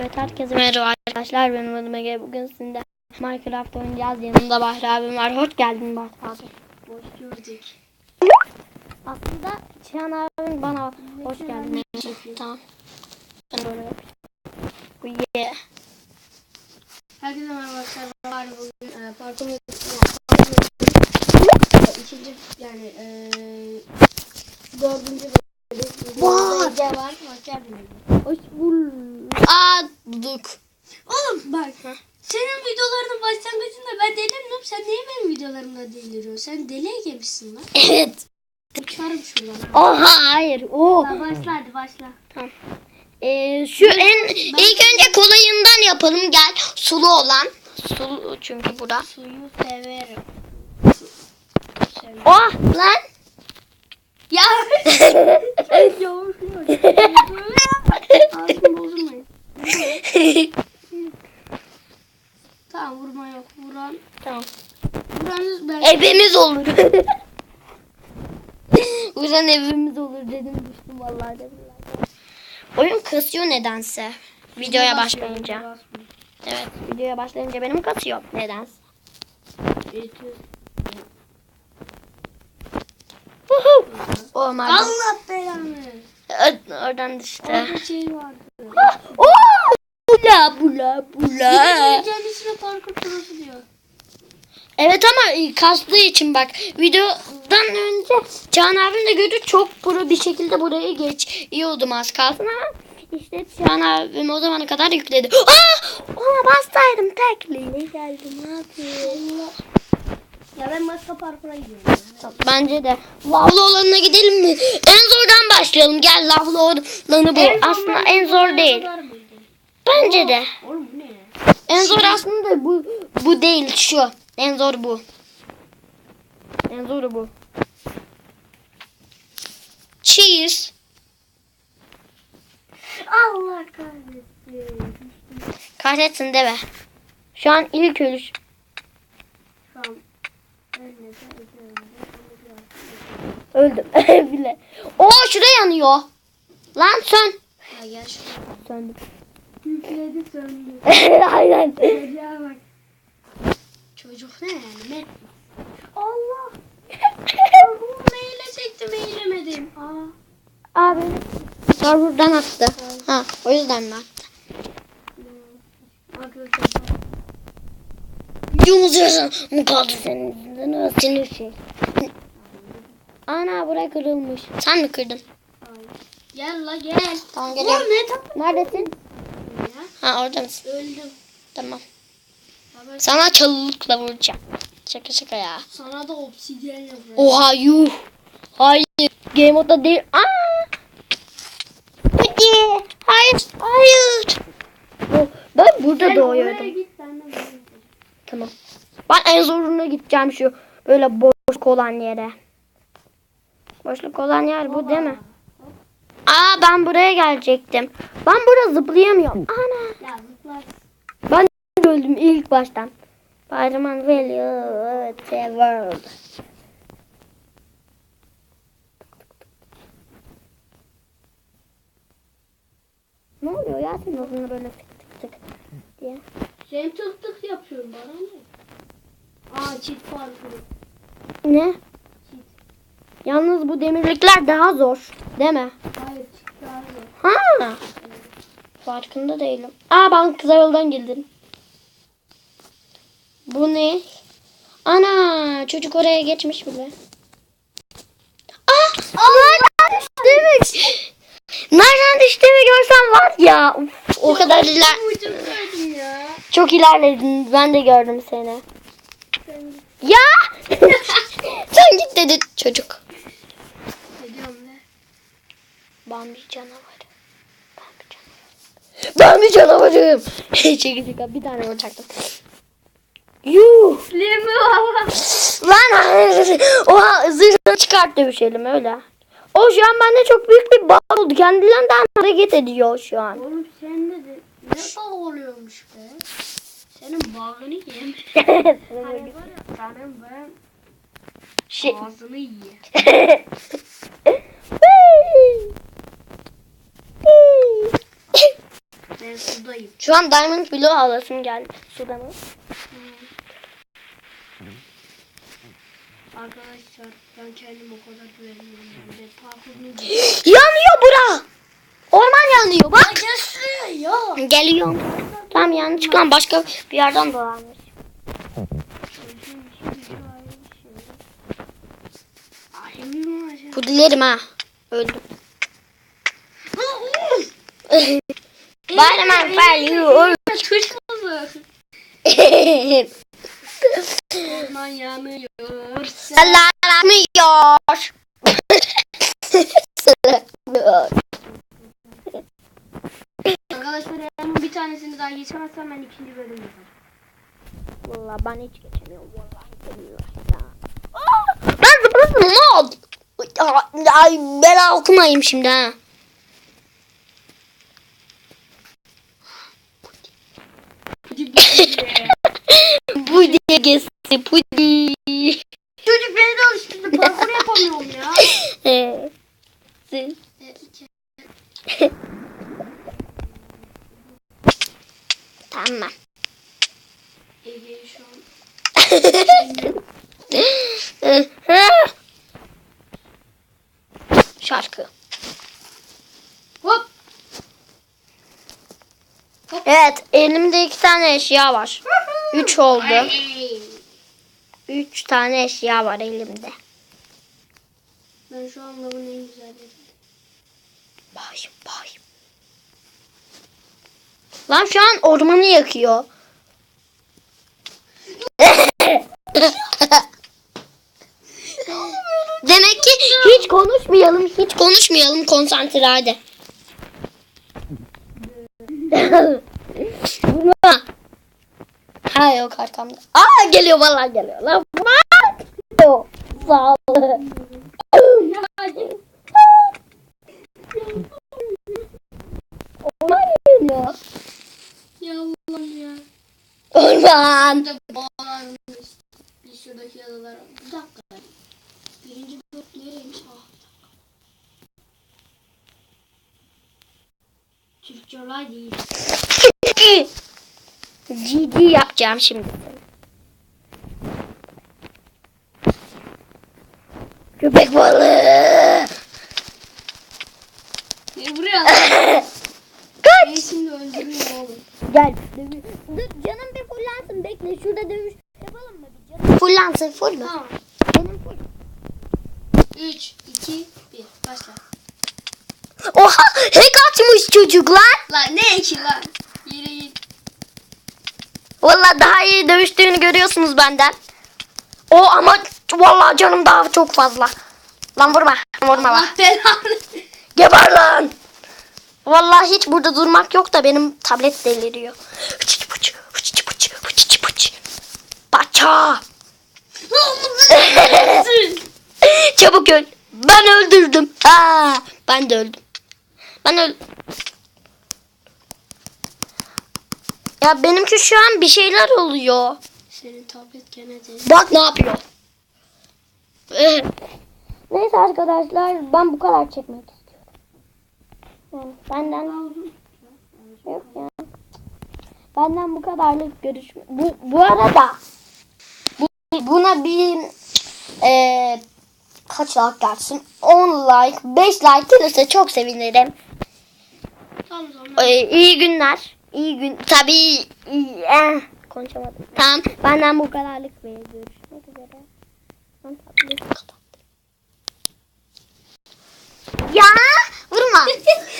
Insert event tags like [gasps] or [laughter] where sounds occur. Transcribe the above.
Evet herkese merhaba arkadaşlar benim adım Ege bugün sizinle Minecraft oynayacağız yanımda Bahri abim var hoş geldin Bahri abi Hoş gördük. Aslında Cihan abim bana hoş geldin Tamam Ben de öyle yapayım Bu ye Herkese merhaba arkadaşlar. Bugün e, parkuru ikinci yani e, dördüncü bölüm. Vay! Ege var. Hoş geldiniz. Hoş bulduk Bak. Senin videolarının başlangıcında ben delirmiyorum. Sen niye benim videolarımda deliriyorsun? Sen deli Ege'mişsin lan. Evet Uçarım şuradan. Oha hayır o Ha, başla hadi başla. Ee, şu en ilk önce kolayından yapalım gel sulu olan sulu çünkü bura Suyu severim. Severim. Oh lan Ya. [laughs] Yavaş yavaş. Ağzını bozulmayın. [laughs] Tamam vurma yok. Vuran. tamam Vuranız ben. Evimiz olur. [laughs] Yüzden evimiz olur dedim düştüm vallahi de billahi. Oyun kasıyor nedense. Videoya başlayınca. Evet videoya başlayınca benim kasıyor nedense. Oh my god. Allah belanı. Oradan düştü. Orada şey vardı. Oh! Bula bula bula. Kendisine parkur prosu diyor. Evet ama kastığı için bak videodan önce Can abim de gördü çok pro bir şekilde burayı geç. İyi oldum az kalsın ama işte Can abim o zamana kadar yükledi. Aa! Ona bastaydım tekliyle geldim abi. Ya ben başka parkura gidiyorum. ya. Bence de lavlı olanına gidelim mi? En zordan başlayalım. Gel lavlı olanı bu. En aslında en zor buraya değil. Bence de. Oğlum? En zor aslında bu bu değil şu. En zor bu. En zoru bu. Cheese. Allah kahretsin. Kahretsin deme. Şu an ilk ölüş. Öldüm [laughs] bile. Oo şurada yanıyor. Lan sön. Ya gel şuraya. Söndüm. Yükledi söndü. [laughs] Aynen. Çocuğa bak. Çocuk ne yani? Ne? Allah. Bunu eğilecektim eğilemedim. Aa. Abi. Server'dan attı. Ha o yüzden mi attı? Arkadaşlar. Videomuz yaşa. Mukaddes senin sinir şey. Ana buraya kırılmış. Sen mi kırdın? Gel la gel. Tamam Oğlum geliyorum. ne Neredesin? Ya. Ha orada mısın? Öldüm. Tamam. Ya ben Sana çalılıkla vuracağım. Şaka şaka ya. sana da obsidyen yapıyorum. Oha yuh. Hayır. Game mode'da değil. Aa. Hadi. Hayır. Hayır. Oh, Ben burada Sen oraya doğuyordum. git ben de buraya gideceğim. Tamam. Ben en zoruna gideceğim şu böyle boşluk olan yere. Boşluk olan yer bu değil mi? Aa ben buraya gelecektim. Ben burada zıplayamıyorum. Ana. Ben öldüm ilk baştan. Will you the world. Ne oluyor ya senin ağzına böyle tık tık tık diye. Sen tık tık yapıyorum bana ne? Aa çift parkuru. Ne? Yalnız bu demirlikler daha zor. Değil mi? Hayır çift daha zor. Ha. Farkında değilim. Aa ben kısa yoldan geldim. Bu ne? Ana çocuk oraya geçmiş bile. Aa! Nereden düştüğümü Nereden düştüğümü görsen var ya. Uf, o kadar iler çok ilerledin. Ben de gördüm seni. Ya! [laughs] Sen git dedi çocuk. Bambi canavarı. Canavarı. Bambi canavarım. [laughs] Çekil çekil bir tane vuracaktım. Yuh. Lemi. [laughs] Lan [laughs] oha zırhını çıkart dövüşelim öyle. O şu an bende çok büyük bir bağ oldu. Kendiliğinden hareket ediyor şu an. Oğlum sen de ne bağ oluyormuş be? Senin bağını yiyeyim. Hani var ya senin ben şey. ağzını yiye. Sudayım. Şu an Diamond Blue alasım geldi. Suda mı? Arkadaşlar ben kendim o kadar güvenmiyorum. Ben de parkurunu [gasps] Yanıyor bura. Orman yanıyor bak. Gel şuraya ya. Geliyorum. Tamam yanlışlıkla başka bir yerden dolanmış. Ay emin olacağım. [laughs] Pudilerim ha. Öldüm. Bayraman value. Tuş kızı. Orman yanıyor. Salamıyor. Salamıyor. Arkadaşlar eğer bir tanesini daha geçemezsem ben ikinci bölüm yaparım. Valla ben hiç geçemiyorum. Ya. Aa, Ben zıpladım mod. Ay ben okumayayım şimdi ha. Bu diye geçti. Pudi. Çocuk beni de alıştırdı. Parkur yapamıyorum ya. [laughs] Tamam. Ege şu an [laughs] Şarkı. hop. Evet elimde iki tane eşya var. Üç oldu. Üç tane eşya var elimde. Ben şu an lavın en güzel yerinde. Bayım bayım. Lan şu an ormanı yakıyor. Demek ki hiç konuşmayalım, hiç konuşmayalım konsantre hadi. Vurma. Ha yok arkamda. Aa geliyor vallahi geliyor. Lan bırak. Sağ ol. Orman geliyor. Ya Allah'ım ya. Orman. Bir şuradaki adalar. Bir dakika. Birinci blok nereymiş? Ah. Türkçe olay değil. GG yapacağım şimdi. Köpek balığı. Ne buraya? [laughs] Kaç. Beni şimdi öldürüyor oğlum. Gel. Dövüş. Dur canım bir fullansın. Bekle şurada dövüş. Yapalım mı bir canım? Fullansın full mü? Tamam. Benim full. 3, 2, 1. Başla. Oha hack atmış çocuklar. Lan ne ki lan? Valla daha iyi dövüştüğünü görüyorsunuz benden. O ama vallahi canım daha çok fazla. Lan vurma. Vurma lan. Geber lan. Vallahi hiç burada durmak yok da benim tablet deliriyor. Hıçıç pıç, hıçıç pıç, hıçıç pıç. Paça. [laughs] Çabuk öl. Ben öldürdüm. Aa, ben de öldüm. Ben öl. Ya benimki şu an bir şeyler oluyor. Senin tablet gene. Bak ne yapıyor. Eh. Neyse arkadaşlar ben bu kadar çekmek istiyorum. Yani benden yok ya. Benden bu kadarlık görüşme. Bu, bu arada bu, buna bir eee kaç like gelsin? 10 like, 5 like gelirse çok sevinirim. Tamam tamam. Ee, iyi günler. İyi gün. Tabii. eh, konuşamadım. Tamam. Benden bu kadarlık ve görüşmek üzere. Kapattım. Ya vurma. [laughs]